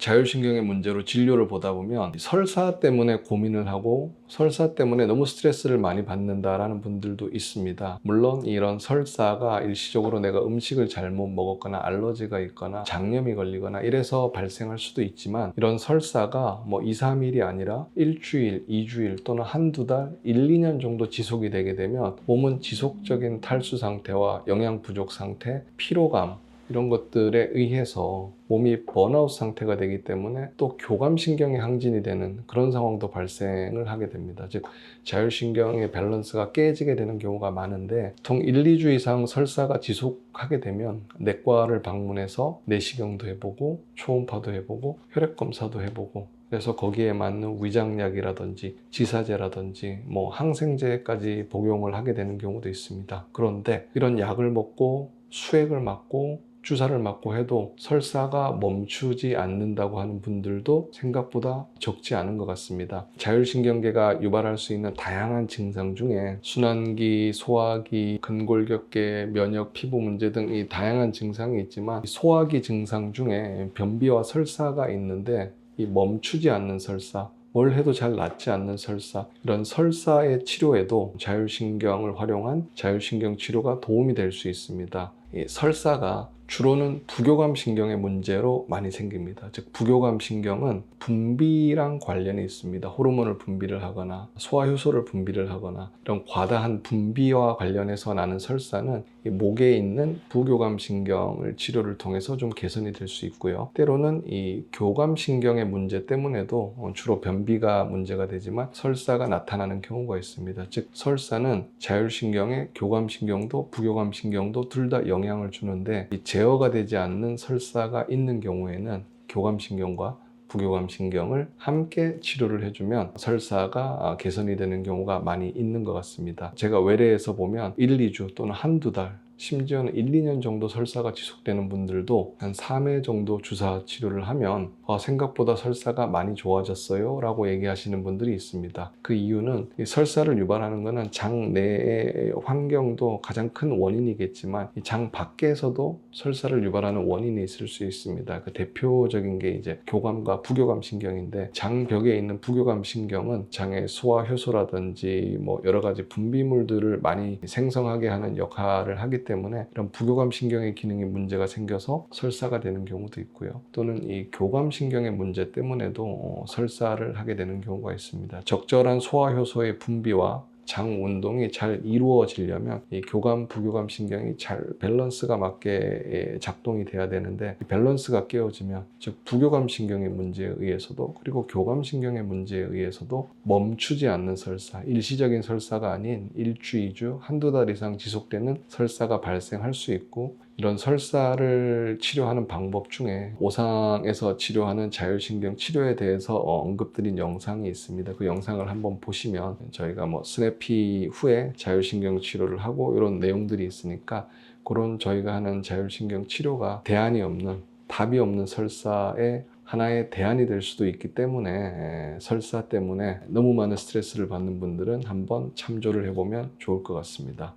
자율신경의 문제로 진료를 보다 보면 설사 때문에 고민을 하고 설사 때문에 너무 스트레스를 많이 받는다라는 분들도 있습니다. 물론 이런 설사가 일시적으로 내가 음식을 잘못 먹었거나 알러지가 있거나 장염이 걸리거나 이래서 발생할 수도 있지만 이런 설사가 뭐 2, 3일이 아니라 일주일, 2주일 또는 한두 달, 1, 2년 정도 지속이 되게 되면 몸은 지속적인 탈수 상태와 영양 부족 상태, 피로감 이런 것들에 의해서 몸이 번아웃 상태가 되기 때문에 또 교감신경이 항진이 되는 그런 상황도 발생을 하게 됩니다. 즉, 자율신경의 밸런스가 깨지게 되는 경우가 많은데, 보통 1, 2주 이상 설사가 지속하게 되면 내과를 방문해서 내시경도 해보고, 초음파도 해보고, 혈액검사도 해보고, 그래서 거기에 맞는 위장약이라든지 지사제라든지 뭐 항생제까지 복용을 하게 되는 경우도 있습니다. 그런데 이런 약을 먹고 수액을 맞고 주사를 맞고 해도 설사가 멈추지 않는다고 하는 분들도 생각보다 적지 않은 것 같습니다. 자율신경계가 유발할 수 있는 다양한 증상 중에 순환기, 소화기, 근골격계, 면역, 피부 문제 등 이 다양한 증상이 있지만 소화기 증상 중에 변비와 설사가 있는데 이 멈추지 않는 설사, 뭘 해도 잘 낫지 않는 설사, 이런 설사의 치료에도 자율신경을 활용한 자율신경 치료가 도움이 될 수 있습니다. 이 설사가 주로는 부교감 신경의 문제로 많이 생깁니다. 즉, 부교감 신경은 분비랑 관련이 있습니다. 호르몬을 분비를 하거나 소화효소를 분비를 하거나 이런 과다한 분비와 관련해서 나는 설사는 이 목에 있는 부교감 신경을 치료를 통해서 좀 개선이 될 수 있고요. 때로는 이 교감 신경의 문제 때문에도 어, 주로 변비가 문제가 되지만 설사가 나타나는 경우가 있습니다. 즉 설사는 자율신경의 교감 신경도 부교감 신경도 둘 다 영향을 주는데 이 제 어가 되지 않는 설사가 있는 경우에는 교감 신경과 부교감 신경을 함께 치료를 해주면 설사가 아, 개선이 되는 경우가 많이 있는 것 같습니다. 제가 외래에서 보면 1, 2주 또는 한두 달 심지어는 1, 2년 정도 설사가 지속되는 분들도 한 3회 정도 주사 치료를 하면 아, 생각보다 설사가 많이 좋아졌어요 라고 얘기하시는 분들이 있습니다. 그 이유는 이 설사를 유발하는 것은 장 내의 환경도 가장 큰 원인이겠지만 이장 밖에서도 설사를 유발하는 원인이 있을 수 있습니다. 그 대표적인 게 이제 교감과 부교감 신경인데 장벽에 있는 부교감 신경은 장의 소화 효소라든지 뭐 여러 가지 분비물들을 많이 생성하게 하는 역할을 하기 때문에 이런 부교감 신경의 기능이 문제가 생겨서 설사가 되는 경우도 있고요. 또는 이 교감 신경의 문제 때문에도 어, 설사를 하게 되는 경우가 있습니다. 적절한 소화 효소의 분비와 장 운동이 잘 이루어지려면 이 교감 부교감 신경이 잘 밸런스가 맞게 예, 작동이 돼야 되는데 이 밸런스가 깨어지면 즉 부교감 신경의 문제에 의해서도 그리고 교감 신경의 문제에 의해서도 멈추지 않는 설사 일시적인 설사가 아닌 일주 이주 한두 달 이상 지속되는 설사가 발생할 수 있고 이런 설사를 치료하는 방법 중에 오상에서 치료하는 자율신경 치료에 대해서 어, 언급드린 영상이 있습니다. 그 영상을 한번 보시면 저희가 뭐 스냅피 후에 자율신경 치료를 하고 이런 내용들이 있으니까 그런 저희가 하는 자율신경 치료가 대안이 없는 답이 없는 설사에 하나의 대안이 될 수도 있기 때문에 에, 설사 때문에 너무 많은 스트레스를 받는 분들은 한번 참조를 해보면 좋을 것 같습니다.